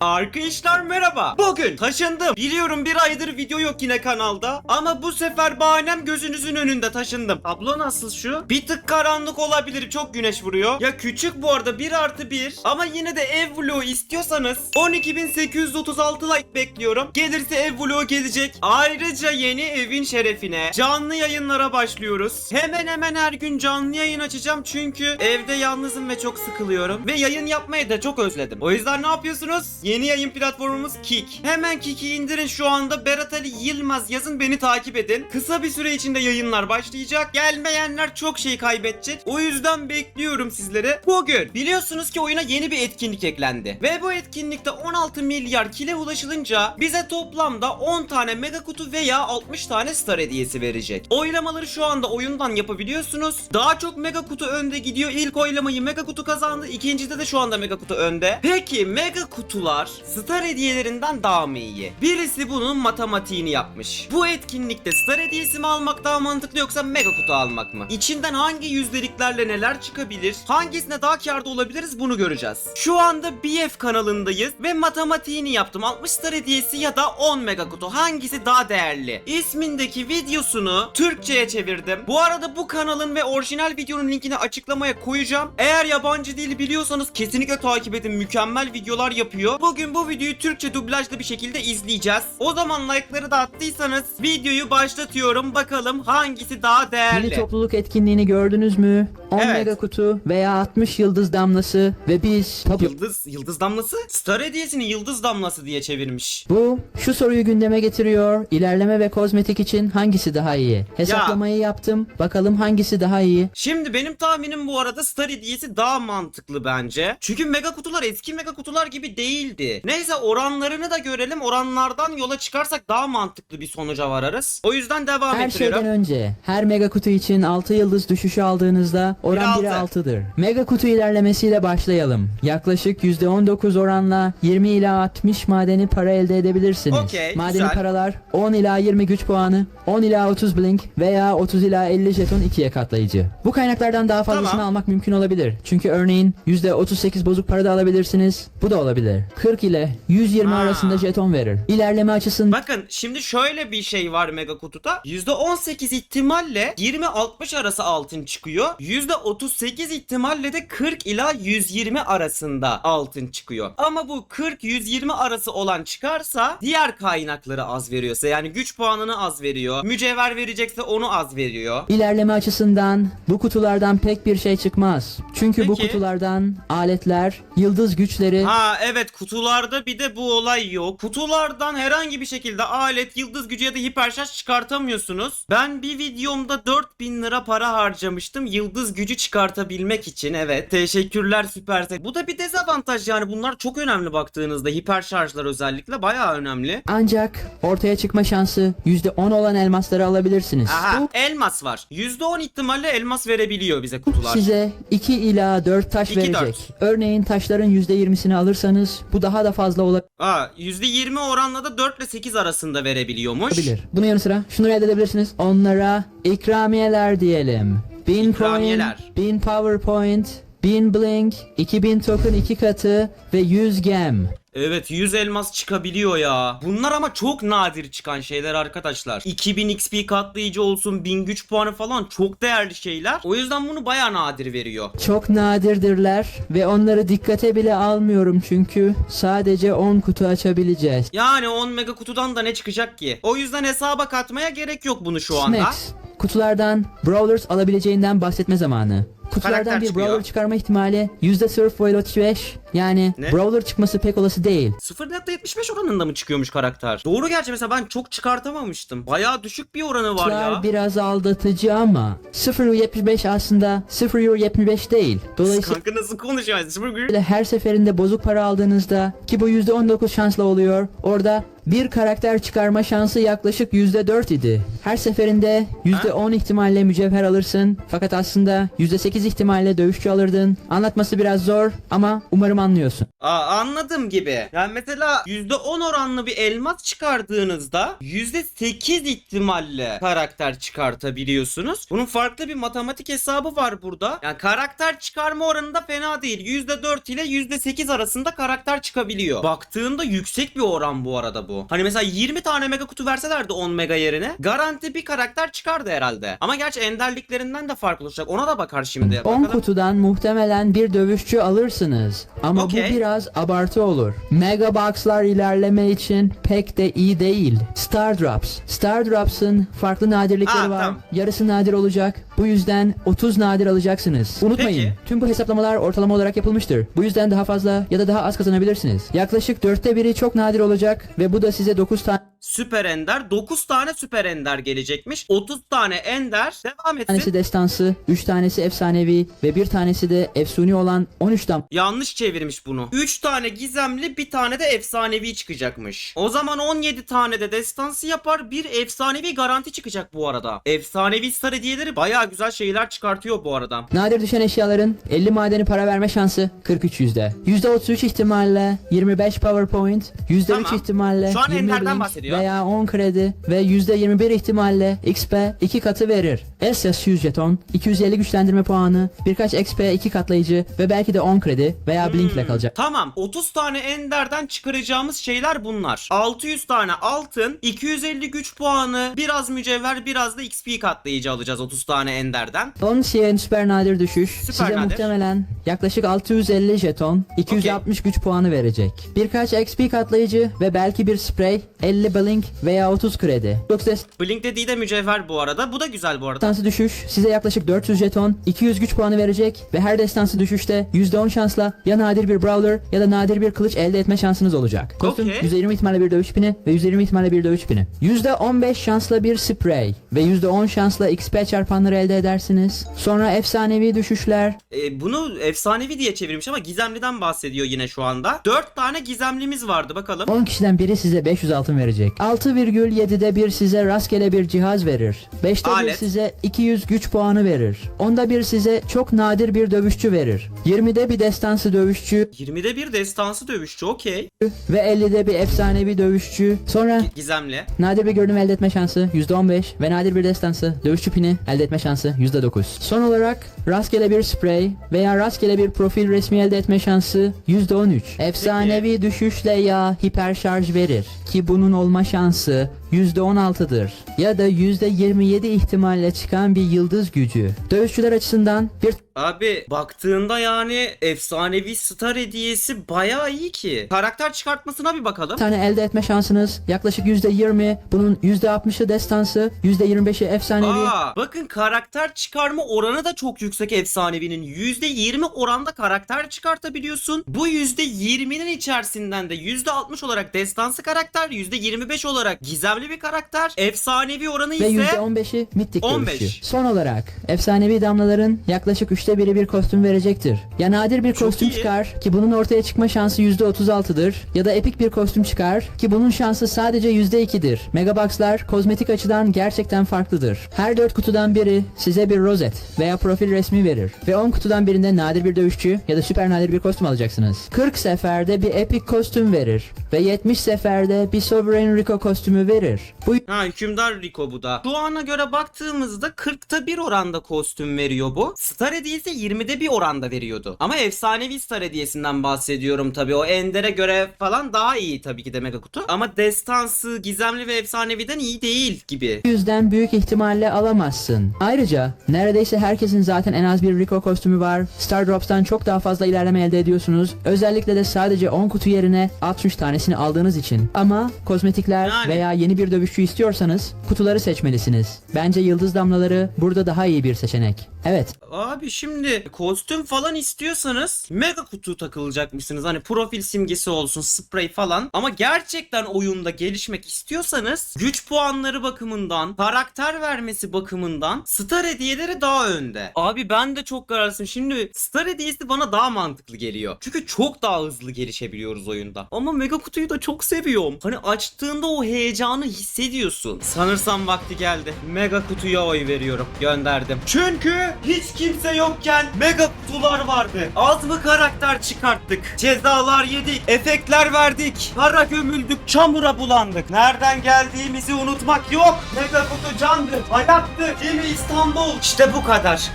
Arkadaşlar merhaba. Bugün taşındım. Biliyorum bir aydır video yok yine kanalda. Ama bu sefer bahanem gözünüzün önünde taşındım. Tablo nasıl şu? Bir tık karanlık olabilir. Çok güneş vuruyor. Ya küçük bu arada 1 artı 1. Ama yine de ev vlogu istiyorsanız 12.836 like bekliyorum. Gelirse ev vlogu gelecek. Ayrıca yeni evin şerefine canlı yayınlara başlıyoruz. Hemen hemen her gün canlı yayın açacağım. Çünkü evde yalnızım ve çok sıkılıyorum. Ve yayın yapmayı da çok özledim. O yüzden ne yapıyorsunuz? Yeni yayın platformumuz Kik. Hemen Kik'i indirin şu anda Berat Ali Yılmaz yazın beni takip edin. Kısa bir süre içinde yayınlar başlayacak. Gelmeyenler çok şey kaybedecek. O yüzden bekliyorum sizleri. Bugün biliyorsunuz ki oyuna yeni bir etkinlik eklendi. Ve bu etkinlikte 16 milyar kile ulaşılınca bize toplamda 10 tane mega kutu veya 60 tane star hediyesi verecek. Oylamaları şu anda oyundan yapabiliyorsunuz. Daha çok mega kutu önde gidiyor. İlk oylamayı mega kutu kazandı. İkincide de şu anda mega kutu önde. Peki mega kutular star hediyelerinden daha mı iyi? Birisi bunun matematiğini yapmış. Bu etkinlikte star hediyesi mi almak daha mantıklı yoksa mega kutu almak mı? İçinden hangi yüzdeliklerle neler çıkabilir? Hangisine daha karda olabiliriz bunu göreceğiz. Şu anda BF kanalındayız ve matematiğini yaptım. 60 star hediyesi ya da 10 mega kutu. Hangisi daha değerli? İsmindeki videosunu Türkçe'ye çevirdim. Bu arada bu kanalın ve orijinal videonun linkini açıklamaya koyacağım. Eğer yabancı dili biliyorsanız kesinlikle takip edin. Mükemmel videolar yapıyor. Bugün bu videoyu Türkçe dublajlı bir şekilde izleyeceğiz. O zaman like'ları da attıysanız videoyu başlatıyorum. Bakalım hangisi daha değerli. Yeni topluluk etkinliğini gördünüz mü? 10 Evet. mega kutu veya 60 yıldız damlası ve biz tabu- Yıldız, yıldız damlası? Star hediyesini yıldız damlası diye çevirmiş. bu şu soruyu gündeme getiriyor. İlerleme ve kozmetik için hangisi daha iyi? Hesaplamayı yaptım. Bakalım hangisi daha iyi? Şimdi benim tahminim bu arada Star hediyesi daha mantıklı bence. Çünkü mega kutular eski mega kutular gibi değildi. Neyse oranlarını da görelim. Oranlardan yola çıkarsak daha mantıklı bir sonuca vararız. O yüzden devam Her ettiriyorum. şeyden önce her mega kutu için 6 yıldız düşüşü aldığınızda oran 1'e 1'e altı. 6'dır. Mega kutu ilerlemesiyle başlayalım. Yaklaşık %19 oranla 20 ila 60 madeni para elde edebilirsiniz. Okey, madeni güzel. paralar 10 ila 20 güç puanı, 10 ila 30 blink veya 30 ila 50 jeton ikiye katlayıcı. Bu kaynaklardan daha fazlasını Tamam. almak mümkün olabilir. Çünkü örneğin %38 bozuk para da alabilirsiniz. Bu da olabilir. 40 ile 120 Ha. arasında jeton verir. İlerleme açısından Bakın şimdi şöyle bir şey var mega kutuda. %18 ihtimalle 20-60 arası altın çıkıyor. %38 ihtimalle de 40 ila 120 arasında altın çıkıyor. Ama bu 40-120 arası olan çıkarsa diğer kaynakları az veriyorsa yani güç puanını az veriyor. Mücevher verecekse onu az veriyor. İlerleme açısından bu kutulardan pek bir şey çıkmaz. Çünkü bu Peki. kutulardan aletler, yıldız güçleri, Ha evet kutularda bir de bu olay yok. Kutulardan herhangi bir şekilde alet, yıldız gücü ya da hiperşarj çıkartamıyorsunuz. Ben bir videomda 4000 lira para harcamıştım yıldız gücü çıkartabilmek için. Evet teşekkürler Süpersel. Bu da bir dezavantaj yani bunlar çok önemli baktığınızda. Hiperşarjlar özellikle bayağı önemli. ancak ortaya çıkma şansı %10 olan elmasları alabilirsiniz. Aha Bu elmas var. %10 ihtimalle elmas verebiliyor bize kutular. size 2 ila 4 taş İki, verecek. dört. Örneğin taşların %20'sini alırsanız bu daha da fazla Aa, %20 oranla da 4 ile 8 arasında verebiliyormuş. olabilir. Bunun yanı sıra şunu elde edebilirsiniz. Onlara ikramiyeler diyelim. 1000 İkramiyeler. coin, 1000 powerpoint, 1000 blink, 2000 token 2 katı ve 100 gem. Evet 100 elmas çıkabiliyor ya. Bunlar ama çok nadir çıkan şeyler arkadaşlar. 2000 XP katlayıcı olsun 1000 güç puanı falan çok değerli şeyler. O yüzden bunu baya nadir veriyor. Çok nadirdirler ve onları dikkate bile almıyorum çünkü sadece 10 kutu açabileceğiz. Yani 10 mega kutudan da ne çıkacak ki? O yüzden hesaba katmaya gerek yok bunu şu anda. Snacks. Kutulardan Brawlers alabileceğinden bahsetme zamanı. Kutulardan Karakter bir çıkıyor. Brawler çıkarma ihtimali %0.35 yani Ne? Brawler çıkması pek olası değil. 0.75 oranında mı çıkıyormuş karakter? Doğru gerçi mesela ben çok çıkartamamıştım. Baya düşük bir oranı var Kutular ya. biraz aldatıcı ama 0.75 aslında 0.75 değil. Dolayısıyla Kanka nasıl konuşuyor? 0. her seferinde bozuk para aldığınızda ki bu %19 şansla oluyor. Orada Bir karakter çıkarma şansı yaklaşık %4 idi. Her seferinde %10 ihtimalle mücevher alırsın. Fakat aslında %8 ihtimalle dövüşçü alırdın. Anlatması biraz zor ama umarım anlıyorsun. Aa, anladım gibi. Yani mesela %10 oranlı bir elmas çıkardığınızda %8 ihtimalle karakter çıkartabiliyorsunuz. Bunun farklı bir matematik hesabı var burada. Yani karakter çıkarma oranı da fena değil. %4 ile %8 arasında karakter çıkabiliyor. Baktığında yüksek bir oran bu arada bu. Hani mesela 20 tane mega kutu verselerdi 10 mega yerine garanti bir karakter çıkardı herhalde. Ama gerçi enderliklerinden de farklı olacak. Ona da bakar şimdi. 10 Bakalım. kutudan muhtemelen bir dövüşçü alırsınız. Ama Okey. bu biraz abartı olur. Mega Box'lar ilerleme için pek de iyi değil. Star Drops. Star Drops'ın farklı nadirlikleri Aa, var. tamam. Yarısı nadir olacak. Bu yüzden 30 nadir alacaksınız. Unutmayın. Peki. Tüm bu hesaplamalar ortalama olarak yapılmıştır. Bu yüzden daha fazla ya da daha az kazanabilirsiniz. Yaklaşık dörtte biri çok nadir olacak ve bu da size 9 tane Süper Ender 9 tane Süper Ender gelecekmiş. 30 tane Ender devam etsin. tanesi destansı, 3 tanesi efsanevi ve bir tanesi de efsuni olan 13 tam Yanlış çevirmiş bunu. 3 tane gizemli bir tane de efsanevi çıkacakmış. O zaman 17 tane de destansı yapar. Bir efsanevi garanti çıkacak bu arada. Efsanevi star hediyeleri baya güzel şeyler çıkartıyor bu arada. Nadir düşen eşyaların 50 madeni para verme şansı 43 yüzde. %33 ihtimalle 25 PowerPoint, %3 Tamam. ihtimalle Şu an 20 Ender'den Blink bahsediyor. Veya 10 kredi ve %21 ihtimalle XP 2 katı verir. Esas 100 jeton, 250 güçlendirme puanı, birkaç XP 2 katlayıcı ve belki de 10 kredi veya Blink ile kalacak. Tamam 30 tane Ender'den çıkaracağımız şeyler bunlar. 600 tane altın, 250 güç puanı, biraz mücevher, biraz da XP katlayıcı alacağız 30 tane Ender'den. 10 CN süper nadir düşüş Süper size nadir. muhtemelen yaklaşık 650 jeton, 260 güç puanı verecek. Birkaç XP katlayıcı ve belki bir sprey, 50 blink veya 30 kredi. Yoksa Blink dediği de mücevher bu arada. Bu da güzel bu arada. destansı düşüş size yaklaşık 400 jeton, 200 güç puanı verecek ve her destansı düşüşte %10 şansla ya nadir bir brawler ya da nadir bir kılıç elde etme şansınız olacak. Kostüm Okey. %20 ihtimalle bir dövüş pini ve %20 ihtimalle bir dövüş pini. %15 şansla bir sprey ve %10 şansla XP çarpanları elde edersiniz. Sonra efsanevi düşüşler, E, bunu efsanevi diye çevirmiş ama gizemliden bahsediyor yine şu anda. 4 tane gizemlimiz vardı bakalım. 10 kişiden biri size 500 altın verecek. 6,7'de bir size rastgele bir cihaz verir. 5'te bir size 200 güç puanı verir. 10'da bir size çok nadir bir dövüşçü verir. 20'de bir destansı dövüşçü 20'de bir destansı dövüşçü okey. ve 50'de bir efsanevi dövüşçü. Sonra Gizemli. nadir bir görünüm elde etme şansı %15 ve nadir bir destansı dövüşçü pini elde etme şansı %9. Son olarak rastgele bir sprey veya rastgele bir profil resmi elde etme şansı %13. Efsanevi düşüşle ya hiper şarj verir ki bunun olma şansı %16'dır ya da %27 ihtimalle çıkan bir yıldız gücü. Dövüşçüler açısından bir Abi baktığında yani efsanevi star hediyesi bayağı iyi ki. Karakter çıkartmasına bir bakalım. tane elde etme şansınız yaklaşık %20 bunun %60'ı destansı %25'i efsanevi Aa, bakın karakter çıkarma oranı da çok yüksek efsanevinin. %20 oranda karakter çıkartabiliyorsun. Bu %20'nin içerisinden de %60 olarak destansı karakter, %25 olarak gizemli bir karakter, efsanevi oranı Ve ise %15'i mittik 15. dövüşçü. Son olarak efsanevi damlaların yaklaşık üçte biri bir kostüm verecektir. Ya nadir bir Çok kostüm iyi. çıkar ki bunun ortaya çıkma şansı %36'dır. Ya da epik bir kostüm çıkar ki bunun şansı sadece %2'dir. Megaboxlar kozmetik açıdan gerçekten farklıdır. Her 4 kutudan biri size bir rozet veya profil resmi verir. Ve 10 kutudan birinde nadir bir dövüşçü ya da süper nadir bir kostüm alacaksınız. 40 seferde bir epik kostüm verir. Ve 70 seferde bir Sovereign Rico kostümü verir. Bu Ha hükümdar Rico bu da. Şu ana göre baktığımızda 40'ta bir oranda kostüm veriyor bu. Star hediyesi 20'de bir oranda veriyordu. Ama efsanevi star hediyesinden bahsediyorum tabii. O Ender'e göre falan daha iyi tabii ki de mega kutu. Ama destansı, gizemli ve efsaneviden iyi değil gibi. yüzden büyük ihtimalle alamazsın. Ayrıca neredeyse herkesin zaten en az bir Rico kostümü var. Star Drops'tan çok daha fazla ilerleme elde ediyorsunuz. Özellikle de sadece 10 kutu yerine 63 tanesini aldığınız için. Ama kozmetikler Yani. veya yeni bir dövüşçü istiyorsanız kutuları seçmelisiniz. Bence yıldız damlaları burada daha iyi bir seçenek. Evet. Abi şimdi kostüm falan istiyorsanız mega kutu takılacakmışsınız. Hani profil simgesi olsun, sprey falan. Ama gerçekten oyunda gelişmek istiyorsanız güç puanları bakımından, karakter vermesi bakımından star hediyeleri daha önde. Abi ben de çok kararsızım. Şimdi star hediyesi bana daha mantıklı geliyor. Çünkü çok daha hızlı gelişebiliyoruz oyunda. Ama mega kutuyu da çok seviyorum. Hani açtığında o heyecanı hissediyorsun. Sanırsam vakti geldi. Mega kutuya oy veriyorum. Gönderdim. Çünkü hiç kimse yokken mega kutular vardı. Az mı karakter çıkarttık? Cezalar yedik. Efektler verdik. Para gömüldük. Çamura bulandık. Nereden geldiğimizi unutmak yok. Mega kutu candı. Hayattı. Gemi İstanbul. İşte bu kadar.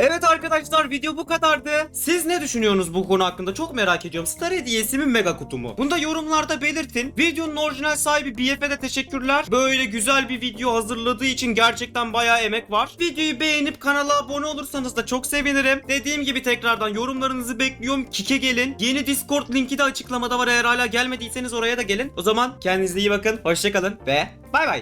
Evet arkadaşlar video bu kadardı. Siz ne düşünüyorsunuz bu konu hakkında? Çok merak ediyorum. Star hediyesi mi mega kutu mu? Bunu da yorumlarda belirtin. Videonun orijinal sahibi BF'e de teşekkürler. Böyle güzel bir video hazırladığı için gerçekten bayağı emek var. Videoyu beğenip kanala abone olursanız da çok sevinirim. Dediğim gibi tekrardan yorumlarınızı bekliyorum. Kike gelin. Yeni Discord linki de açıklamada var. Eğer hala gelmediyseniz oraya da gelin. O zaman kendinize iyi bakın. Hoşçakalın ve bay bay.